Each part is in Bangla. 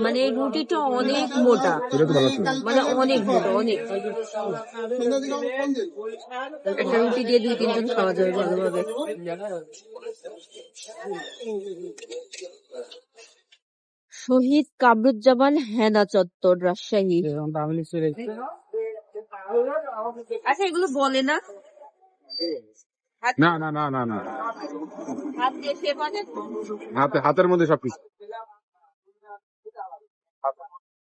মানে এই রুটিটা অনেক মোটা। মানে অনেক মোটা অনেক। একটা রুটি দিয়ে দুই তিনজন খাওয়া যাবে ভালোভাবে। শহীদ কামরুজ্জামান হেনা চত্বর রাজশাহী। আচ্ছা এগুলো বলে না। না না না না না। হাতে হাতের মধ্যে সবকিছু।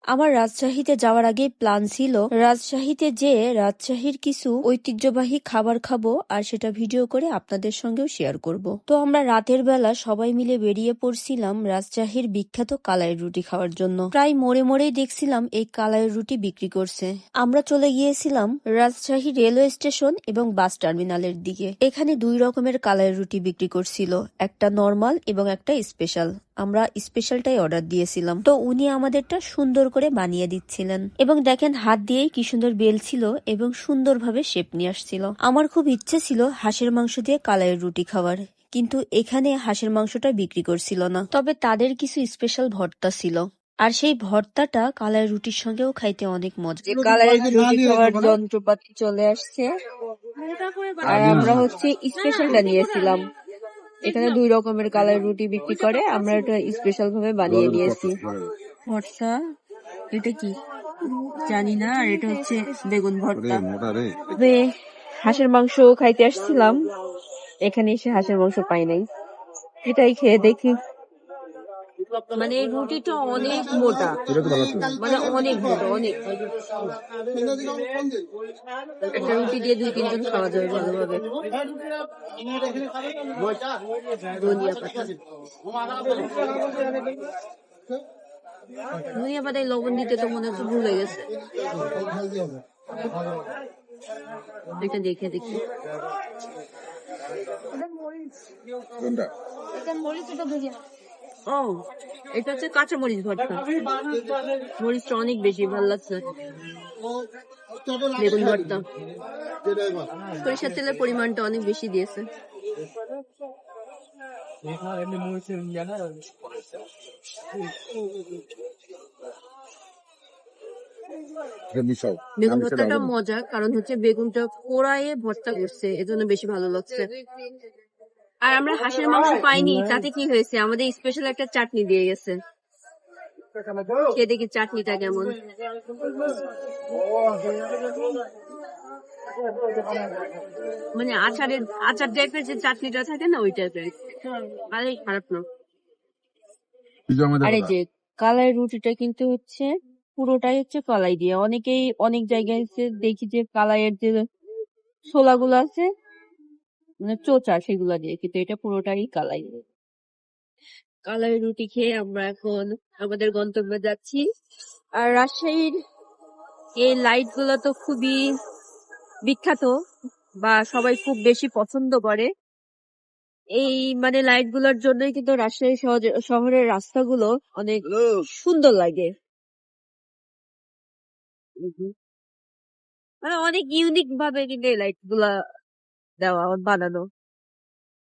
আমার রাজশাহীতে যাওয়ার আগে প্ল্যান ছিল, রাজশাহীতে যেয়ে রাজশাহীর কিছু ঐতিহ্যবাহী খাবার খাব আর সেটা ভিডিও করে আপনাদের সঙ্গেও শেয়ার করব। তো আমরা রাতের বেলা সবাই মিলে বেরিয়ে পড়ছিলাম রাজশাহীর বিখ্যাত কালাইয়ের রুটি খাওয়ার জন্য। প্রায় মোড়ে মোড়েই দেখছিলাম এই কালাইয়ের রুটি বিক্রি করছে। আমরা চলে গিয়েছিলাম রাজশাহী রেলওয়ে স্টেশন এবং বাস টার্মিনালের দিকে। এখানে দুই রকমের কালাইয়ের রুটি বিক্রি করছিল, একটা নর্মাল এবং একটা স্পেশাল। আমরা স্পেশালটাই অর্ডার দিয়েছিলাম। তো উনি আমাদেরটা সুন্দর করে বানিয়ে দিচ্ছিলেন। এবং দেখেন হাত দিয়েই কি সুন্দর বেল ছিল এবং সুন্দরভাবে শেপ নিয়ে আসছিল। আমার খুব ইচ্ছে ছিল হাঁসের মাংস দিয়ে কালাইয়ের রুটি খাওয়ার কিন্তু এখানে হাঁসের মাংসটা বিক্রি করছিল না। তবে তাদের কিছু স্পেশাল ভর্তা ছিল। আর সেই ভর্তাটা কালাইয়ের রুটির সঙ্গেও খাইতে অনেক মজা। রুটি খাওয়ার যন্ত্রপাতি চলে আসছে। আর আমরা হচ্ছে স্পেশালটা নিয়েছিলাম। এখানে দুই রকমের কালার রুটি বিক্রি করে আমরা এটা স্পেশাল ভাবে বানিয়ে নিয়েছি। ভর্তা এটা কি? জানি না আর এটা হচ্ছে বেগুন ভর্তা। তবে হাঁসের মাংস খাইতে আসছিলাম। এখানে এসে হাঁসের মাংস পাই নাই। এটাই খেয়ে দেখি। মানে রুটিটা অনেক মোটা। এটা মানে অনেক মোটা, অনেক। একটা রুটি দিয়ে দুই তিনজন খাওয়া যাবে ভালোভাবে। ধনিয়া পাতা। ধনিয়া পাতায় লবণ দিতে তো মনে হচ্ছে ভুলে গেছে। এটা দেখে দেখি। কোনটা ও এটা হচ্ছে কাঁচা মরিচ ভর্তা। মরিচটা অনেক বেশি ভালো লাগছে। বেগুন ভর্তা। সরিষার তেলের পরিমাণটা অনেক বেশি দিয়েছে। বেগুন ভর্তাটা মজা কারণ হচ্ছে বেগুনটা পোড়ায়ে ভর্তা করছে এজন্য বেশি ভালো লাগছে। আর আমরা হাঁসের মাংস পাইনি তাতে কি হয়েছে? আমাদের স্পেশাল একটা চাটনি দিয়ে গেছে। খেয়ে দেখি চাটনিটা কেমন। মানে আচারের আচার টাইপের যে চাটনিটা থাকে না ওই টাইপের আরে খারাপ না। আরে যে কালাই রুটিটা কিন্তু হচ্ছে পুরোটাই হচ্ছে কালাই দিয়ে। অনেকেই অনেক জায়গায় দেখি যে কালাইয়ের যে ছোলাগুলো আছে মানে চোচা সেগুলো দিয়ে কিন্তু এটা পুরোটাই কালাই। কালাই রুটি খেয়ে আমরা এখন আমাদের গন্তব্যে যাচ্ছি। আর রাজশাহীর এই লাইটগুলো তো খুবই বিখ্যাত বা সবাই খুব বেশি পছন্দ করে। এই মানে লাইটগুলোর জন্যই কিন্তু রাজশাহী শহরে- শহরের রাস্তাগুলো অনেক সুন্দর লাগে। মানে অনেক ইউনিক ভাবে কিন্তু এই লাইটগুলা No, vamos, banano.